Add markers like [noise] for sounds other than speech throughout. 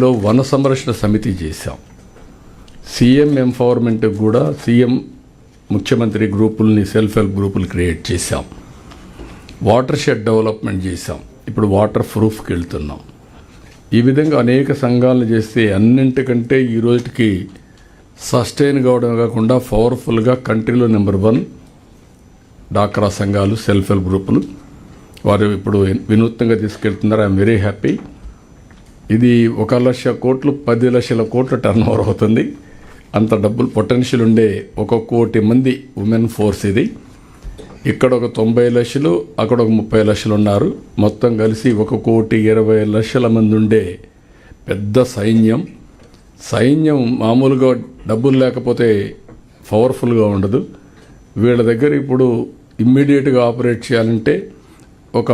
లో వన సంరక్షణ సమితి చేశాం. సీఎం ఎంపవర్మెంట్ కూడా సీఎం ముఖ్యమంత్రి గ్రూపుల్ని సెల్ఫ్ హెల్ప్ గ్రూపులు క్రియేట్ చేశాం. వాటర్ షెడ్ డెవలప్మెంట్ చేశాం. ఇప్పుడు వాటర్ ప్రూఫ్కి వెళ్తున్నాం. ఈ విధంగా అనేక సంఘాలను చేస్తే అన్నింటికంటే ఈ రోజుకి సస్టైన్ కావడం కాకుండా పవర్ఫుల్గా కంట్రీలో నెంబర్ వన్ డాక్రా సంఘాలు సెల్ఫ్ హెల్ప్ గ్రూపులు వారు ఇప్పుడు వినూత్నంగా తీసుకెళ్తున్నారు. I'm very happy. ఇది ఒక లక్ష కోట్లు పది లక్షల కోట్ల టర్న్ ఓవర్ అవుతుంది. అంత డబ్బులు పొటెన్షియల్ ఉండే ఒక కోటి మంది ఉమెన్ ఫోర్స్ ఇది. ఇక్కడ ఒక తొంభై లక్షలు అక్కడ ఒక ముప్పై లక్షలు ఉన్నారు. మొత్తం కలిసి ఒక కోటి ఇరవై లక్షల మంది ఉండే పెద్ద సైన్యం. సైన్యం మామూలుగా డబ్బులు లేకపోతే పవర్ఫుల్గా ఉండదు. వీళ్ళ దగ్గర ఇప్పుడు ఇమ్మీడియట్గా ఆపరేట్ చేయాలంటే ఒక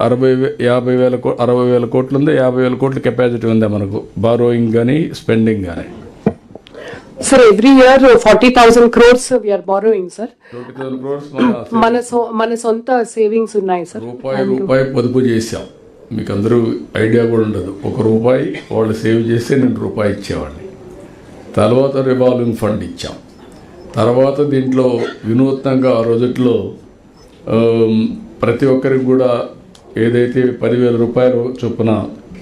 అరవై యాభై వేల కో అరవై వేల కోట్లు ఉంది యాభై వేల కోట్ల కెపాసిటీ ఉందా మనకు? బారోయింగ్ కానీ స్పెండింగ్ కానీ Sir, every year 40,000 crores we are borrowing, sir. Twenty thousand crores మన [clears throat] మన సో మన సొంత సేవింగ్స్ ఉన్నాయి సార్ రూపాయి రూపాయి పొదుపు చేశాం. మీకు అందరూ ఐడియా కూడా ఉండదు. ఒక రూపాయి వాళ్ళు సేవ్ చేస్తే నేను రూపాయి ఇచ్చేవాడిని. తర్వాత రివాల్వింగ్ ఫండ్ ఇచ్చాం. తర్వాత దీంట్లో వినూత్నంగా ఆ రోజుల్లో ఆమ్, ప్రతి ఒక్కరికి కూడా ఏదైతే పదివేల రూపాయలు చొప్పున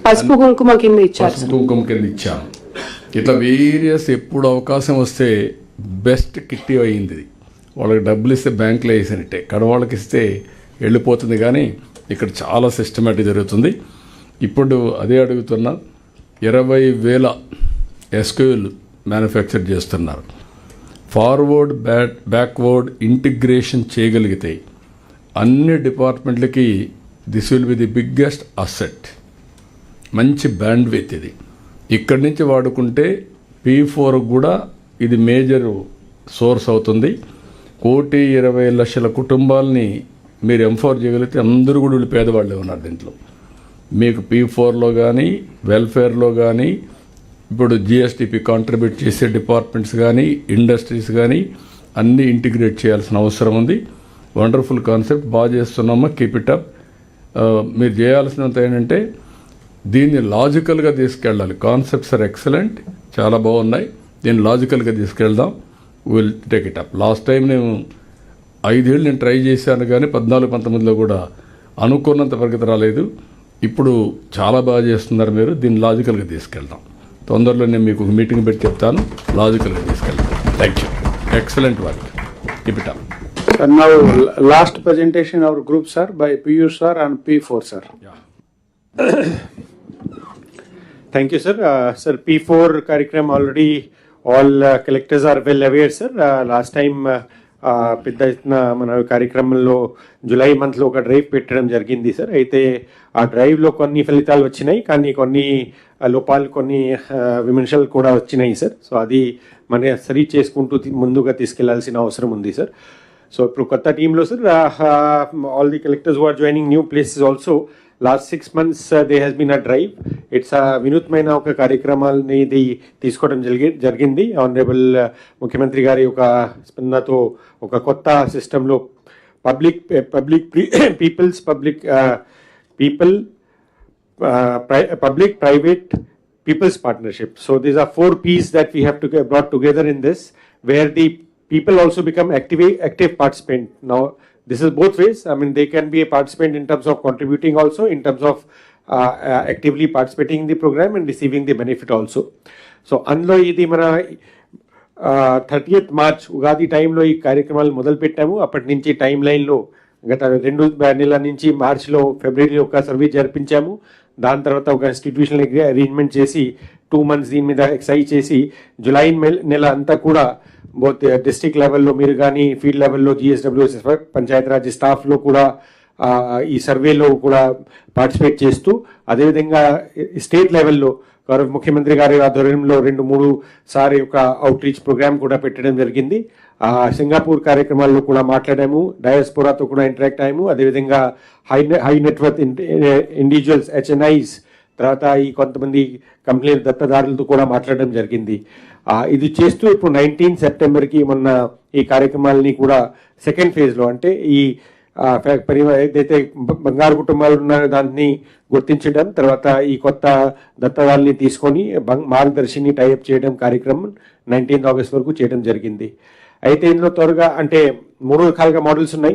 పసుపు కుంకుమ కింద ఇచ్చారు. పసుపు కుంకుమ కింద ఇచ్చాను ఇట్లా వేరియస్ ఎప్పుడు అవకాశం వస్తే బెస్ట్ కిట్టి అయింది. వాళ్ళకి డబ్బులు ఇస్తే బ్యాంకులో వేసినట్టే. కడవాళ్ళకి ఇస్తే వెళ్ళిపోతుంది కానీ ఇక్కడ చాలా సిస్టమేటిక్ జరుగుతుంది. ఇప్పుడు అదే అడుగుతున్నా ఇరవై వేల ఎస్క్యూలు మ్యానుఫ్యాక్చర్ చేస్తున్నారు. ఫార్వర్డ్ బ్యాక్ బ్యాక్వర్డ్ ఇంటిగ్రేషన్ చేయగలిగితే అన్ని డిపార్ట్మెంట్లకి this will be the biggest asset మంచి బ్యాండ్ విత్ ఇది. ఇక్కడి నుంచి వాడుకుంటే పీ ఫోర్ కూడా ఇది మేజర్ సోర్స్ అవుతుంది. కోటి ఇరవై లక్షల కుటుంబాలని మీరు ఎంఫోర్ చేయగలిగితే అందరూ కూడా వీళ్ళు పేదవాళ్ళే ఉన్నారు దీంట్లో. మీకు పీ ఫోర్లో కానీ వెల్ఫేర్లో కానీ ఇప్పుడు జిఎస్టిపి కాంట్రిబ్యూట్ చేసే డిపార్ట్మెంట్స్ కానీ ఇండస్ట్రీస్ కానీ అన్నీ ఇంటిగ్రేట్ చేయాల్సిన అవసరం ఉంది. వండర్ఫుల్ కాన్సెప్ట్ బాగా చేస్తున్నామా? కీప్ ఇట్ అప్ మీరు చేయాల్సినంత ఏంటంటే దీన్ని లాజికల్గా తీసుకెళ్ళాలి. కాన్సెప్ట్స్ ఆర్ ఎక్సలెంట్ చాలా బాగున్నాయి. దీన్ని లాజికల్గా తీసుకెళ్దాం. Will take it up last time నేను ఐదేళ్ళు నేను ట్రై చేశాను కానీ పద్నాలుగు పంతొమ్మిదిలో కూడా అనుకున్నంత ప్రగతి రాలేదు. ఇప్పుడు చాలా బాగా చేస్తున్నారు మీరు. దీన్ని లాజికల్గా తీసుకెళ్దాం. తొందరలో నేను మీకు ఒక మీటింగ్ పెట్టి చెప్తాను. లాజికల్గా తీసుకెళ్తాను thank you excellent work keep sir up last now l- last presentation our group sir by Piyush sir and P4 sir. Thank you sir. Uh, sir P4 కార్యక్రమం already all uh, collectors are well aware sir. Uh, last time uh, uh పెద్ద ఎత్తున మన కార్యక్రమంలో July మంత్లో ఒక drive పెట్టడం జరిగింది sir అయితే ఆ డ్రైవ్లో కొన్ని ఫలితాలు వచ్చినాయి కానీ కొన్ని uh, లోపాలు కొన్ని uh, విమర్శలు కూడా వచ్చినాయి సార్ సో అది మన సరి చేసుకుంటూ ముందుగా తీసుకెళ్ళాల్సిన అవసరం ఉంది sir సో ఇప్పుడు కొత్త టీంలో sir all the collectors are joining new places also last six months they has been a drive its వినూత్మైన ఒక కార్యక్రమాలని ఇది తీసుకోవడం జరిగి జరిగింది ఆనరబుల్ ముఖ్యమంత్రి గారి ఒక స్పందనతో ఒక కొత్త సిస్టంలో public public peoples public people uh, pri- public private people's partnership so these are four p's that we have to get brought together in this where the people also become active active participant now this is both ways i mean they can be a participant in terms of contributing also in terms of uh, uh, actively participating in the program and receiving the benefit also so అందులో ఇది మన thirtieth March Ugadi టైంలో ఈ కార్యక్రమాలు మొదలు పెట్టాము అప్పటి నుంచి టైం లైన్లో గత రెండు నెలల నుంచి మార్చిలో ఫిబ్రవరిలో ఒక సర్వే జరిపించాము దాని తర్వాత ఒక ఇన్స్టిట్యూషనల్ అరేంజ్మెంట్ చేసి టూ మంత్స్ దీని మీద ఎక్సైజ్ చేసి జులై నెల అంతా కూడా బోత్ డిస్టిక్ లెవెల్లో మీరు కానీ ఫీల్డ్ లెవెల్లో జిఎస్డబ్ల్యూఎస్ పంచాయతీరాజ్ స్టాఫ్లో కూడా uh, ఈ సర్వేలో కూడా పార్టిసిపేట్ చేస్తూ అదేవిధంగా uh, స్టేట్ లెవెల్లో గౌరవ ముఖ్యమంత్రి గారి ఆధ్వర్యంలో రెండు మూడు సారి ఒక అవుట్ రీచ్ ప్రోగ్రామ్ కూడా పెట్టడం జరిగింది. ఆ సింగపూర్ కార్యక్రమాల్లో కూడా మాట్లాడాము. డయాస్పోరాతో కూడా ఇంటరాక్ట్ అయ్యాము. అదేవిధంగా high high network individuals HNIs తర్వాత ఈ కొంతమంది కంపెనీల దత్తదారులతో కూడా మాట్లాడడం జరిగింది. ఇది చేస్తూ ఇప్పుడు నైన్టీన్ సెప్టెంబర్కి మొన్న ఈ కార్యక్రమాలని కూడా సెకండ్ ఫేజ్లో అంటే ఈ ఆ, పరి ఏదైతే బంగారు కుటుంబాలు ఉన్నారో దాన్ని గుర్తించడం తర్వాత ఈ కొత్త దత్తవాళ్ళని తీసుకొని మార్గదర్శిని టైప్ చేయడం కార్యక్రమం నైన్టీన్త్ ఆగస్ట్ వరకు చేయడం జరిగింది. అయితే ఇందులో త్వరగా అంటే మూడు రకాలుగా మోడల్స్ ఉన్నాయి.